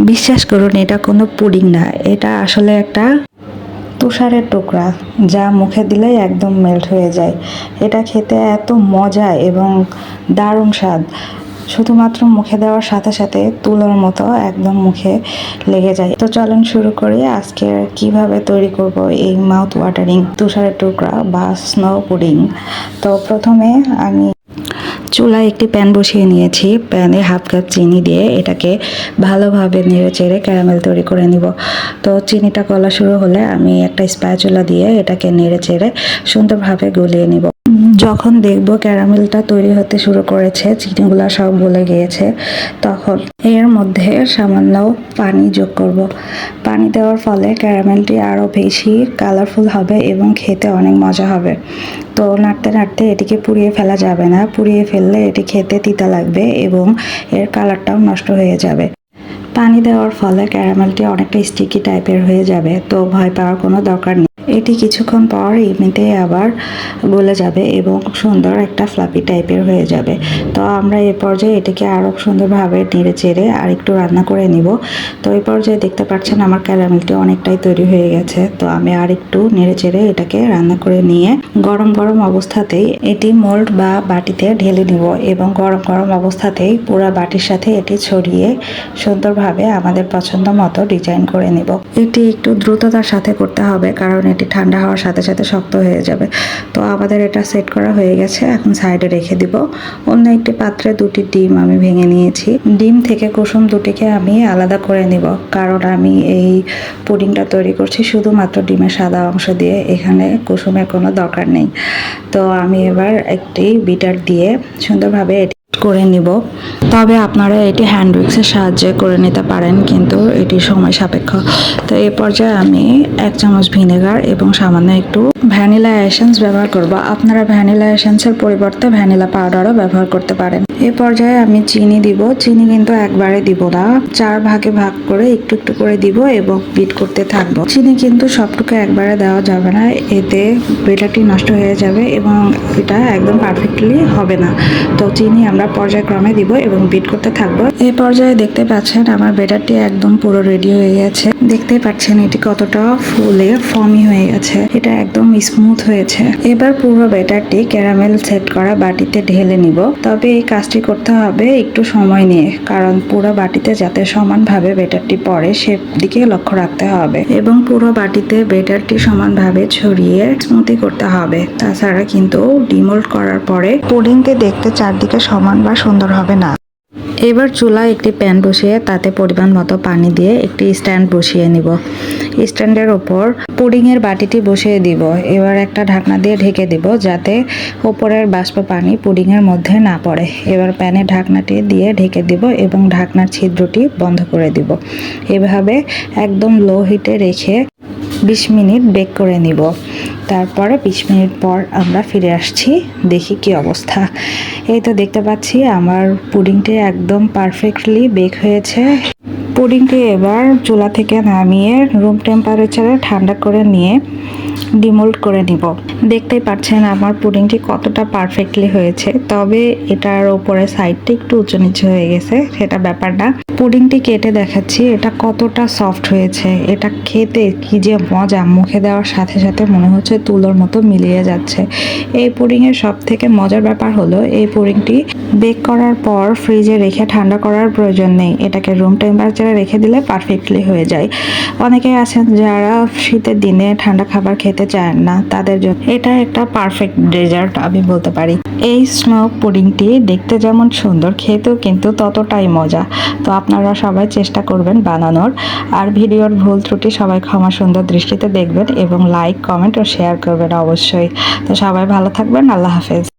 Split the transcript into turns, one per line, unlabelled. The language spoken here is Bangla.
বিশ্বাস করুন, এটা কোনো পুডিং না। এটা আসলে একটা তুষারের টুকরা, যা মুখে দিলেই একদম মেল্ট হয়ে যায়। এটা খেতে এত মজা এবং দারুণ স্বাদ। শুধুমাত্র মুখে দেওয়ার সাথে সাথে তুলোর মতো একদম মুখে লেগে যায়। তো চলুন শুরু করি আজকে কীভাবে তৈরি করব এই মাউথ ওয়াটারিং তুষারের টুকরা বা স্নো পুডিং তো প্রথমে আমি চুলায় একটি প্যান বসিয়ে নিয়েছি। প্যানে হাফ কাপ চিনি দিয়ে এটাকে ভালোভাবে নেড়ে চেড়ে ক্যারামেল তৈরি করে নিব। তো চিনিটা কলা শুরু হলে আমি একটা স্প্যাচুলা দিয়ে এটাকে নেড়ে চেড়ে সুন্দরভাবে গলিয়ে নিব। যখন দেখব ক্যারামেলটা তৈরি হতে শুরু করেছে, চিনিগুলো সব গলে গিয়েছে, তখন এর মধ্যে সামান্য পানি যোগ করব। পানি দেওয়ার ফলে ক্যারামেলটি আরও বেশি কালারফুল হবে এবং খেতে অনেক মজা হবে। তো নাড়তে নাড়তে এটিকে পুড়িয়ে ফেলা যাবে না, পুড়িয়ে ফেললে এটি খেতে তিতা লাগবে এবং এর কালারটাও নষ্ট হয়ে যাবে। পানি দেওয়ার ফলে ক্যারামেলটি অনেকটা স্টিকি টাইপের হয়ে যাবে, তো ভয় পাওয়ার কোনো দরকার নেই। এটি কিছুক্ষণ পর এমনিতে আবার গলে যাবে এবং সুন্দর একটা ফ্লাপি টাইপের হয়ে যাবে। তো আমরা এ পর্যায়ে এটিকে আরও সুন্দরভাবে নেড়ে চেড়ে আর একটু রান্না করে নিব। তো এই পর্যায়ে দেখতে পাচ্ছেন আমার ক্যারামেলটি অনেকটাই তৈরি হয়ে গেছে। তো আমি আর একটু নেড়ে চেড়ে এটাকে রান্না করে নিয়ে গরম গরম অবস্থাতেই এটি মোল্ড বা বাটিতে ঢেলে নিব এবং গরম গরম অবস্থাতেই পুরো বাটির সাথে এটি ছড়িয়ে সুন্দরভাবে আমাদের পছন্দ মতো ডিজাইন করে নিব। এটি একটু দ্রুততার সাথে করতে হবে কারণ এটি ঠান্ডা হওয়ার সাথে সাথে শক্ত হয়ে যাবে। তো আমাদের এটা সেট করা হয়ে গেছে, এখন সাইডে রেখে দিব। অন্য একটি পাত্রে দুটি ডিম আমি ভেঙে নিয়েছি। ডিম থেকে কুসুম দুটিকে আমি আলাদা করে নিব, কারণ আমি এই পুডিংটা তৈরি করছি শুধুমাত্র ডিমের সাদা অংশ দিয়ে, এখানে কুসুমের কোনো দরকার নেই। তো আমি এবার একটি বিটার দিয়ে সুন্দরভাবে এটি করে নিব। তবে আপনারা এটি হ্যান্ড উইক্সের সাহায্যে করে নিতে পারেন, কিন্তু এটি সময় সাপেক্ষ। তো এই পর্যায়ে আমি এক চামচ ভিনেগার এবং সামান্য একটু ভ্যানিলা এসেন্স ব্যবহার করব। আপনারা ভ্যানিলা এসেন্সের পরিবর্তে ভ্যানিলা পাউডারও ব্যবহার করতে পারেন। এ পর্যায়ে আমি চিনি দিব। চিনি কিন্তু একবারে দিব না। চার ভাগে ভাগ করে একটু একটু করে দিব এবং বিট করতে থাকব। চিনি কিন্তু সবটুকু একবারে দেওয়া যাবে না। এতে বেটারটি নষ্ট হয়ে যাবে এবং এটা একদম পারফেক্টলি হবে না। তো চিনি আমরা পর্যায়ক্রমে দিব এবং বিট করতে থাকব। এই পর্যায়ে দেখতে পাচ্ছেন আমার বেটারটি একদম পুরো রেডি হয়ে গেছে। দেখতে পাচ্ছেন এটি কতটা ফুলে ফর্মি হয়ে গেছে। এটা একদম স্মুথ হয়েছে। এবার পুরো বেটারটি ক্যারামেল সেট করা বাটিতে ঢেলে নিব। তবে এই কাজটি করতে হবে একটু সময় নিয়ে, কারণ পুরো বাটিতে যাতে সমানভাবে বেটারটি পড়ে, সেদিকে লক্ষ্য রাখতে হবে। এবং পুরো বাটিতে বেটারটি সমানভাবে ছড়িয়ে স্মুথি করতে হবে। তাছাড়া কিন্তু ডিমোল্ড করার পরে পুডিংটি দেখতে চারদিকে সমান বা সুন্দর হবে না। এবার চুলায় একটি প্যান বসিয়ে তাতে পরিমাণ মতো পানি দিয়ে একটি স্ট্যান্ড বসিয়ে নিব। স্ট্যান্ডের ওপর পুডিংয়ের বাটিটি বসিয়ে দিব। এবার একটা ঢাকনা দিয়ে ঢেকে দিব যাতে ওপরের বাষ্প পানি পুডিংয়ের মধ্যে না পড়ে। এবার প্যানের ঢাকনাটি দিয়ে ঢেকে দিব এবং ঢাকনার ছিদ্রটি বন্ধ করে দিব। এভাবে একদম লো হিটে রেখে বিশ মিনিট বেক করে নিব। তারপরে বিশ মিনিট পর আমরা ফিরে আসছি, দেখি কি অবস্থা। এই তো দেখতে পাচ্ছি, আমার পুডিংটি একদম পারফেক্টলি বেক হয়েছে। পুডিংটি এবার চুলা থেকে নামিয়ে রুম টেম্পারেচারে ঠান্ডা করে নিয়ে ডিমোল্ড করে নিব। দেখতেই পাচ্ছেন আমার পুডিংটি কতটা পারফেক্টলি হয়েছে, তবে এটার ওপরে সাইডটা একটু উঁচু নিচু হয়ে গেছে, সেটা ব্যাপার না। পুডিংটি কেটে দেখাচ্ছি, এটা কতটা সফট হয়েছে, এটা খেতে কি যে মজা, মুখে দেওয়ার সাথে সাথে মনে হচ্ছে তুলোর মতো মিলিয়ে যাচ্ছে। এই পুডিংয়ের সব থেকে মজার ব্যাপার হলো, এই পুডিংটি বেক করার পর ফ্রিজে রেখে ঠান্ডা করার প্রয়োজন নেই। এটাকে রুম টেম্পারেচারে রেখে দিলে পারফেক্টলি হয়ে যায়। অনেকে আছেন যারা শীতের দিনে ঠান্ডা খাবার খেতে চান না, তাদের জন্য এটা একটা পারফেক্ট ডেজার্ট আমি বলতে পারি। এই স্নো পুডিংটি দেখতে যেমন সুন্দর, খেতেও কিন্তু ততটাই মজা। তো আপনারা সবাই চেষ্টা করবেন বানানোর। আর ভিডিওর ভুল ত্রুটি সবাই ক্ষমা সুন্দর দৃষ্টিতে দেখবেন এবং লাইক কমেন্ট ও শেয়ার করবেন অবশ্যই। তো সবাই ভালো থাকবেন, আল্লাহ হাফেজ।